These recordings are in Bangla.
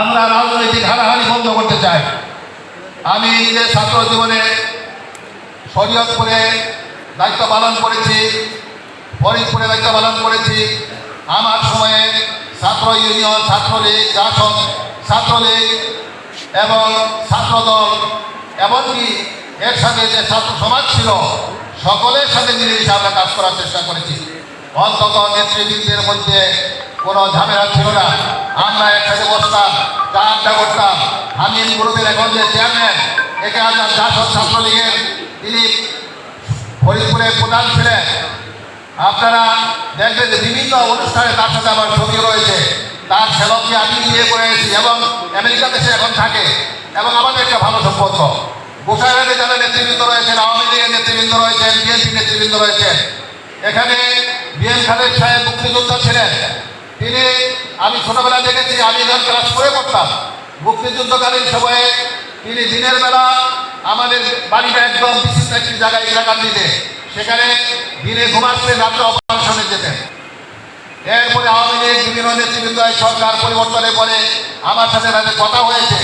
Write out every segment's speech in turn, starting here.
আমরা রাজনৈতিক হারাহারি বন্ধ করতে চাই। আমি নিজের ছাত্র জীবনে শরীয়তপুরে দায়িত্ব পালন করেছি, ফরিদপুরে দায়িত্ব পালন করেছি। আমার সময়ে ছাত্র ইউনিয়ন, ছাত্রলীগ জাসদ ছাত্রলীগ এবং ছাত্রদল, এমনকি এর সাথে যে ছাত্র সমাজ ছিল, সকলের সাথে মিলেমিশে আমরা কাজ করার চেষ্টা করেছি। অন্তত নেতৃবৃন্দের মধ্যে কোনো ঝামেলা ছিল না। আমরা একসাথে বসতাম চা আড্ডা করতাম হামিদ গ্রুপের এখন যে চেয়ারম্যান, একে হাজার জাসদ ছাত্রলীগের তিনি ফরিদপুরের প্রধান ছিলেন। আপনারা দেখবেন বিভিন্ন অনুষ্ঠানে তার সাথে আমার ছবি রয়েছে। তার সেবককে আমি বিয়ে করে এসেছি এবং আমেরিকাতে সে এখন থাকে এবং আমাদের একটা ভালো সম্পর্ক। গোসাইহাটে যারা নেতৃবৃন্দ রয়েছেন, আওয়ামী লীগের নেতৃবৃন্দ রয়েছেন বিএনপি নেতৃবৃন্দ রয়েছেন, এখানে বিএন খালেদ সাহেব মুক্তিযোদ্ধা ছিলেন। তিনি আমি ছোটবেলা দেখেছি আমি যখন ক্লাস করে করতাম মুক্তিযুদ্ধকালীন সময়ে তিনি দিনের বেলা আমাদের বাড়িটা একদম বিশিষ্ট একটি জায়গায় ইলাকান্দিতে সেখানে দিনে ঘুমাচ্ছেন রাত্রে অপারেশনে যেতেন। এরপরে আওয়ামী লীগ, বিভিন্ন নেতৃবৃন্দ সরকার পরিবর্তনের পরে আমার সাথে তাদের কথা হয়েছে।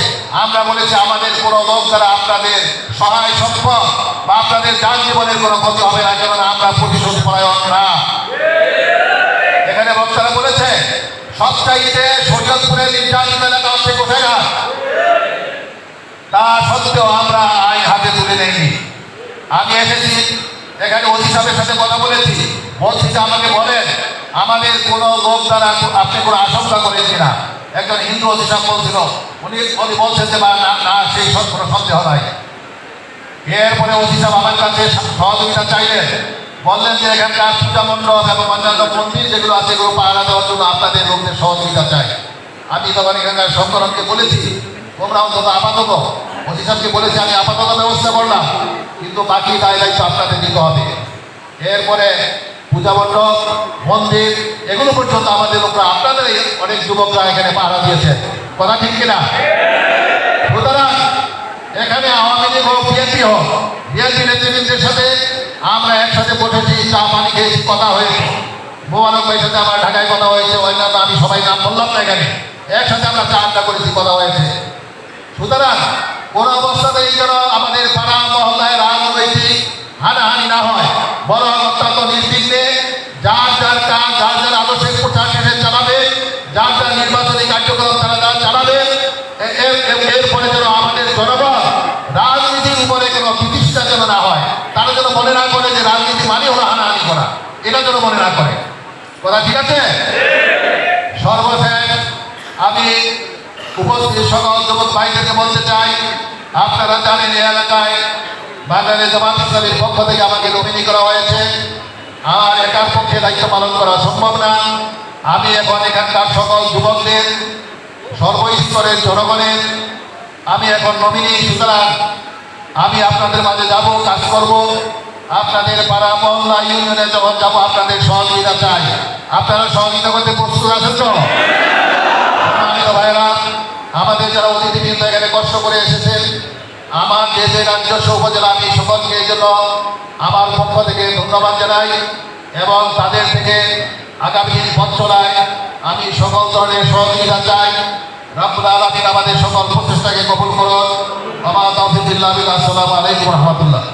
আমরা বলেছি, আমাদের কোনো লোক দ্বারা আপনাদের সহায় সম্পদ বা আপনাদের যান জীবনের কোনো ক্ষতি হবে না কেন আমরা প্রতিশোধ পরায়ণ না। এখানে বক্তারা সবচাইতে শরীয়তপুরের নির্যাতিত এলাকা হচ্ছে কোথায় না তা সত্ত্বেও আমরা আইন হাতে তুলে নেইনি। আমি এসেছি, এখানে অতি সাথে কথা বলেছি। যে আমাকে বলেন, আমাদের কোনো দ্বারা আপনি কোনো আশঙ্কা করেন কিনা একজন হিন্দু অতি সাহেব বলছিল, উনি উনি বলছেন যে, না সেই সব কোনো সন্দেহ নাই। এরপরে অতি আমার কাছে সহযোগিতা চাইলেন। বললেন যে এখানকার পূজা মণ্ডপ এবং অন্যান্য মন্দির যেগুলো আছে, এগুলো পাহারা দেওয়ার জন্য আপনাদের লোকদের সহযোগিতা চাই। আমি তখন এখানকার শঙ্করনকে বলেছি, তোমরা অন্তত আপাতত সাহেবকে বলেছি, আমি আপাতত ব্যবস্থা করলাম, কিন্তু বাকি দায় দায়িত্ব আপনাদের দিতে হবে। এরপরে পূজা মণ্ডপ, মন্দির, এগুলো পর্যন্ত আমাদের লোকরা আপনাদের অনেক যুবকরা এখানে পাহারা দিয়েছে। কথা ঠিক কিনা? সুতরাং এখানে আওয়ামী লীগ হোক, বিএনপি হোক, বিএনপি নেতৃবৃন্দের সাথে আমরা একসাথে বসেছি, চা পানি খেয়েছি কথা হয়েছে। মোবারক ভাইয়ের সাথে আমার ঢাকায় কথা হয়েছে, অন্যান্য আমি সবাই নাম বললাম না এখানে। একসাথে আমরা চা আড্ডা করেছি, কথা হয়েছে। সুতরাং কোন অবস্থাতেই যেন আমাদের পাড়া মহল্লায় রাজনৈতিক হানাহানি না হয় বরং অত্যন্ত নির্বিঘ্নে যার যার কাজ যার যার আদর্শের প্রচার সেটা চালাবে যার যার নির্বাচনী কার্যক্রম তারা যা চালাবে এ- এ- এ- এরপরে যেন আমাদের জনগণ রাজনীতির উপরে কোনো প্রতিষ্ঠা যেন না হয় তারা যেন মনে না করে যে রাজনীতি মানে হলো হানাহানি করা। এটা যেন মনে না করে। কথা ঠিক আছে? সর্বশেষ, আমি উপস্থিত সকল যুবক ভাইদেরকে বলতে চাই, আপনারা জানেন এলাকায় বাজারে জামাত ইসলামের পক্ষ থেকে আমাকে নমিনি করা হয়েছে। আমার একার পক্ষে দায়িত্ব পালন করা সম্ভব না। আমি এখন এখানকার সকল যুবকদের, সর্বস্তরের জনগণের, আমি এখন নমিনি, সুতরাং আমি আপনাদের মাঝে যাব, কাজ করব। আপনাদের পাড়া মহল্লা ইউনিয়নে যখন যাব, আপনাদের সহযোগিতা চাই। আপনারা সহযোগিতা করতে প্রস্তুত আছেন তো? ভাইরা আমাদের যারা অতিথিবৃন্দ এখানে কষ্ট করে এসেছেন, আমার যে যে রাজ্য উপজেলা, আমি সকলকে এই জন্য আমার পক্ষ থেকে ধন্যবাদ জানাই এবং তাদের থেকে আগামী পথ আমি সকল ধরনের সহযোগিতা চাই। রাব্বুল আলামিন আমাদের সকল প্রচেষ্টাকে কবুল করুন। আমার তৌফিকুল্লাহ আসসালামু আলাইকুম রহমতুল্লাহ।